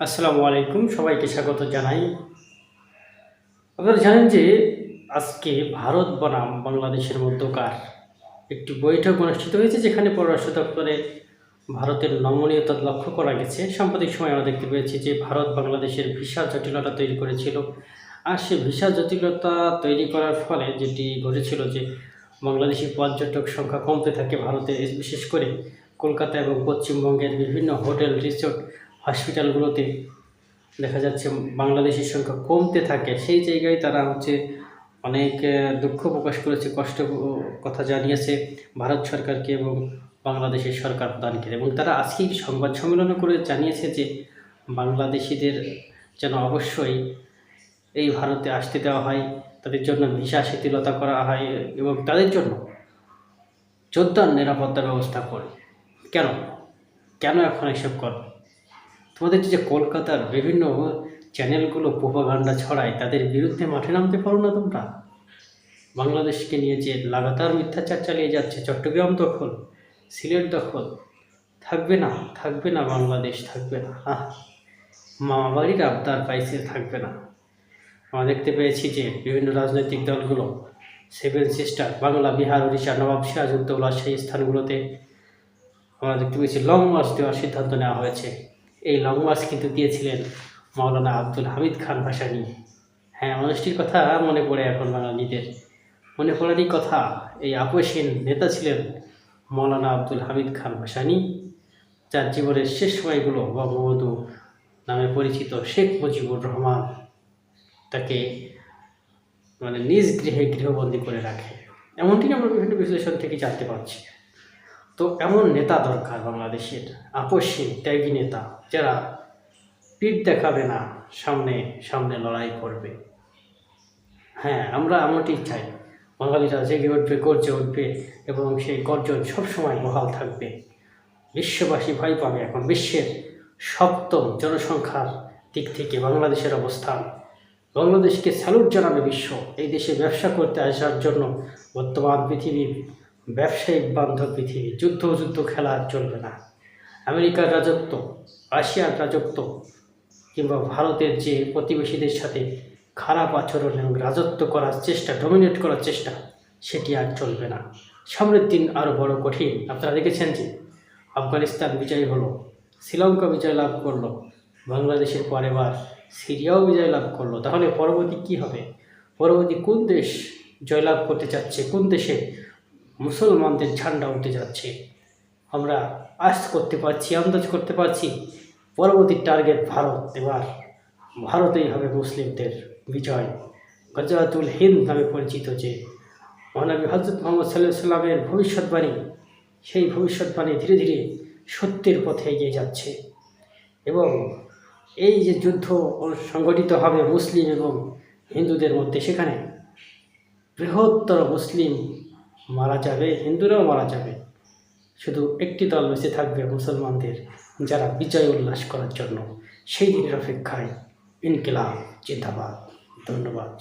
আসসালামু আলাইকুম, সবাইকে স্বাগত জানাই। আপনারা জানেন যে আজকে ভারত বনাম বাংলাদেশের মধ্যকার একটি বৈঠক অনুষ্ঠিত হয়েছে, যেখানে পররাষ্ট্র দপ্তরে ভারতের নমনীয়তা লক্ষ্য করা গেছে। সাম্প্রতিক সময় আমরা দেখতে পেয়েছি যে ভারত বাংলাদেশের ভিসা জটিলতা তৈরি করেছিল। আর সে ভিসা জটিলতা তৈরি করার ফলে যেটি ঘটেছিল যে বাংলাদেশি পর্যটক সংখ্যা কমতে থাকে ভারতে, বিশেষ করে কলকাতা এবং পশ্চিমবঙ্গের বিভিন্ন হোটেল, রিসোর্ট হসপিটালগুলোতে দেখা যাচ্ছে বাংলাদেশের সংখ্যা কমতে থাকে। সেই জায়গায় তারা হচ্ছে অনেক দুঃখ প্রকাশ করেছে, কষ্ট কথা জানিয়েছে ভারত সরকারকে এবং বাংলাদেশের সরকার প্রধানকে। এবং তারা আজকে সংবাদ সম্মেলন করে জানিয়েছে যে বাংলাদেশিদের যেন অবশ্যই এই ভারতে আসতে দেওয়া হয়, তাদের জন্য ভিসা শিথিলতা করা হয় এবং তাদের জন্য যোদ্ধার নিরাপত্তা ব্যবস্থা করে। কেন? কেন এখন এসব কর তোমাদের যে কলকাতার বিভিন্ন চ্যানেলগুলো প্রোপাগান্ডা ছড়ায়, তাদের বিরুদ্ধে মাঠে নামতে পারো না তোমরা? বাংলাদেশকে নিয়ে যে লাগাতার মিথ্যাচার চালিয়ে যাচ্ছে, চট্টগ্রাম দখল, সিলেট দখল, থাকবে না থাকবে না বাংলাদেশ, থাকবে না। আহ মামা বাড়ির আবদার পাইছে থাকবে না। আমরা দেখতে পেয়েছি যে বিভিন্ন রাজনৈতিক দলগুলো, সেভেন সিস্টার, বাংলা, বিহার, উড়িষ্যা, নবাব সিরাজউদ্দৌলা সেই স্থানগুলোতে আমরা দেখতে পেয়েছি লং মার্চ দেওয়ার সিদ্ধান্ত নেওয়া হয়েছে। এই লং মার্চ কিন্তু দিয়েছিলেন মাওলানা আব্দুল হামিদ খান ভাসানি। হ্যাঁ মানুষটির কথা মনে পড়ে এখন বাঙালিদের। মনে পড়ারই কথা, এই আপসীন নেতা ছিলেন মাওলানা আব্দুল হামিদ খান ভাসানি। যার জীবনের শেষ সময়গুলো বঙ্গবন্ধু নামে পরিচিত শেখ মুজিবুর রহমান তাকে মানে নিজ গৃহে গৃহবন্দী করে রাখে। এমনটি আমরা বিভিন্ন বিশ্লেষণ থেকে জানতে পারছি। তো এমন নেতা দরকার বাংলাদেশের আপসী ত্যাগী নেতা যারা পিঠ দেখাবে না, সামনে সামনে লড়াই করবে। হ্যাঁ আমরা এমনটি চাই। বাঙালিরা জেগে উঠবে, গর্জে উঠবে এবং সেই গর্জন সবসময় বহাল থাকবে। বিশ্ববাসী ভয় পাবে এখন। বিশ্বের সপ্তম জনসংখ্যার দিক থেকে বাংলাদেশের অবস্থান। বাংলাদেশকে স্যালুট জানাবে বিশ্ব। এই দেশে ব্যবসা করতে আসার জন্য বর্তমান পৃথিবীর ব্যবসায়িক বান্ধব পৃথিবী, যুদ্ধ যুদ্ধ খেলা চলবে না। আমেরিকার রাজত্ব, রাশিয়ার রাজত্ব কিংবা ভারতের যে প্রতিবেশীদের সাথে খারাপ আচরণ এবং রাজত্ব করার চেষ্টা ডমিনেট করার চেষ্টা, সেটি আর চলবে না। সামনের দিন আরও বড় কঠিন। আপনারা দেখেছেন যে আফগানিস্তান বিজয় হলো, শ্রীলঙ্কা বিজয় লাভ করল, বাংলাদেশের পর এবার সিরিয়াও বিজয় লাভ করল। তাহলে পরবর্তী কি হবে? পরবর্তী কোন দেশ জয়লাভ করতে চাচ্ছে? কোন দেশে মুসলমানদের ঝান্ডা উঠে যাচ্ছে। আমরা আশ করতে পারছি, আন্দাজ করতে পারছি। পরবর্তী টার্গেট ভারত। এবার ভারতেই হবে মুসলিমদের বিজয়। গজাতুল হিন্দ নামে পরিচিত যে মহানবী হজরত মোহাম্মদ সাল্লাহ সাল্লামের ভবিষ্যৎবাণী, সেই ভবিষ্যৎবাণী ধীরে ধীরে সত্যের পথে এগিয়ে যাচ্ছে। এবং এই যে যুদ্ধ সংগঠিত হবে মুসলিম এবং হিন্দুদের মধ্যে, সেখানে বৃহত্তর মুসলিম মারা যাবে, হিন্দুরাও মারা যাবে। শুধু একটি দল বেঁচে থাকবে মুসলমানদের, যারা বিজয় উল্লাস করার জন্য। সেই দিনের অপেক্ষায় ইনকিলাব, জিন্দাবাদ। ধন্যবাদ।